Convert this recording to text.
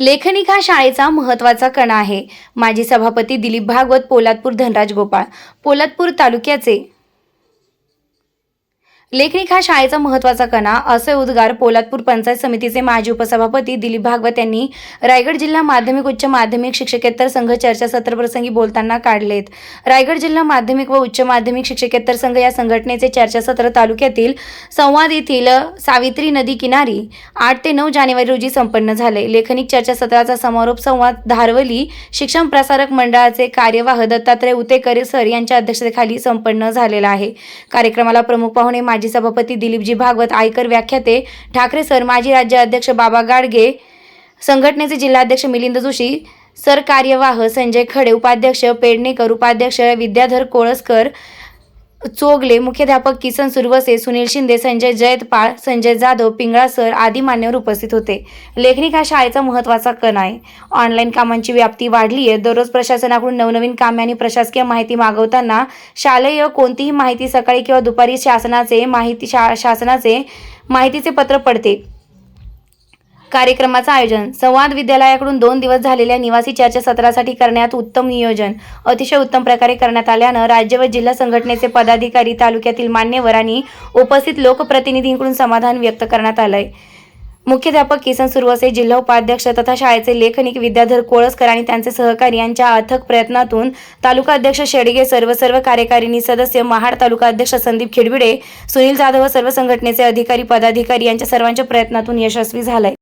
लेखनिक हा शाळेचा महत्त्वाचा कणा आहे. माजी सभापती दिलीप भागवत पोलादपूर धनराज गोपाळ पोलादपूर तालुक्याचे लेखनिक हा शाळेचा महत्त्वाचा कणा असे उद्गार पोलादपूर पंचायत समितीचे माजी उपसभापती दिलीप भागवत यांनी रायगड जिल्हा माध्यमिक उच्च माध्यमिक शिक्षकेतर संघ चर्चासत्र प्रसंगी बोलताना काढलेत. रायगड जिल्हा माध्यमिक व उच्च माध्यमिक शिक्षकेतर संघ या संघटनेचे चर्चासत्र तालुक्यातील संवाद येथील सावित्री नदी किनारी आठ ते नऊ जानेवारी रोजी संपन्न झाले. लेखनिक चर्चासत्राचा समारोप संवाद धारवली शिक्षण प्रसारक मंडळाचे कार्यवाह दत्तात्रय उतेकर सर यांच्या अध्यक्षतेखाली संपन्न झालेला आहे. कार्यक्रमाला प्रमुख पाहुणे माजी सभापती दिलीपजी भागवत आयकर व्याख्याते ठाकरे सर माजी राज्य अध्यक्ष बाबा गाडगे संघटनेचे जिल्हाध्यक्ष मिलिंद जोशी सर कार्यवाह संजय खडे उपाध्यक्ष पेडणेकर उपाध्यक्ष विद्याधर कोळसकर चोगले मुख्याध्यापक किसन सुरवसे सुनील शिंदे संजय जयतपाळ संजय जाधव पिंगळा सर आदी मान्यवर उपस्थित होते. लेखनिक हा शाळेचा महत्त्वाचा कण आहे. ऑनलाईन कामांची व्याप्ती वाढली आहे. दररोज प्रशासनाकडून नवनवीन कामे आणि प्रशासकीय माहिती मागवताना शालेय कोणतीही माहिती सकाळी किंवा दुपारी शासनाचे माहिती शा शासनाचे माहितीचे पत्र पडते. कार्यक्रमाचं आयोजन. संवाद विद्यालयाकडून दोन दिवस झालेल्या निवासी चर्चासत्रासाठी करण्यात उत्तम नियोजन. अतिशय उत्तम प्रकारे करण्यात आल्यानं राज्य व जिल्हा संघटनेचे पदाधिकारी तालुक्यातील मान्यवर आणि उपस्थित लोकप्रतिनिधींकडून समाधान व्यक्त करण्यात आलंय. मुख्याध्यापक किसन सुरवसे जिल्हा उपाध्यक्ष तथा शाळेचे लेखनिक विद्याधर कोळसकर आणि त्यांचे सहकारी यांच्या अथक प्रयत्नातून तालुका अध्यक्ष शेडगे सर्व सर्व कार्यकारिणी सदस्य महाड तालुका अध्यक्ष संदीप खिडबिडे सुनील जाधव सर्व संघटनेचे अधिकारी पदाधिकारी यांच्या सर्वांच्या प्रयत्नातून यशस्वी झालाय.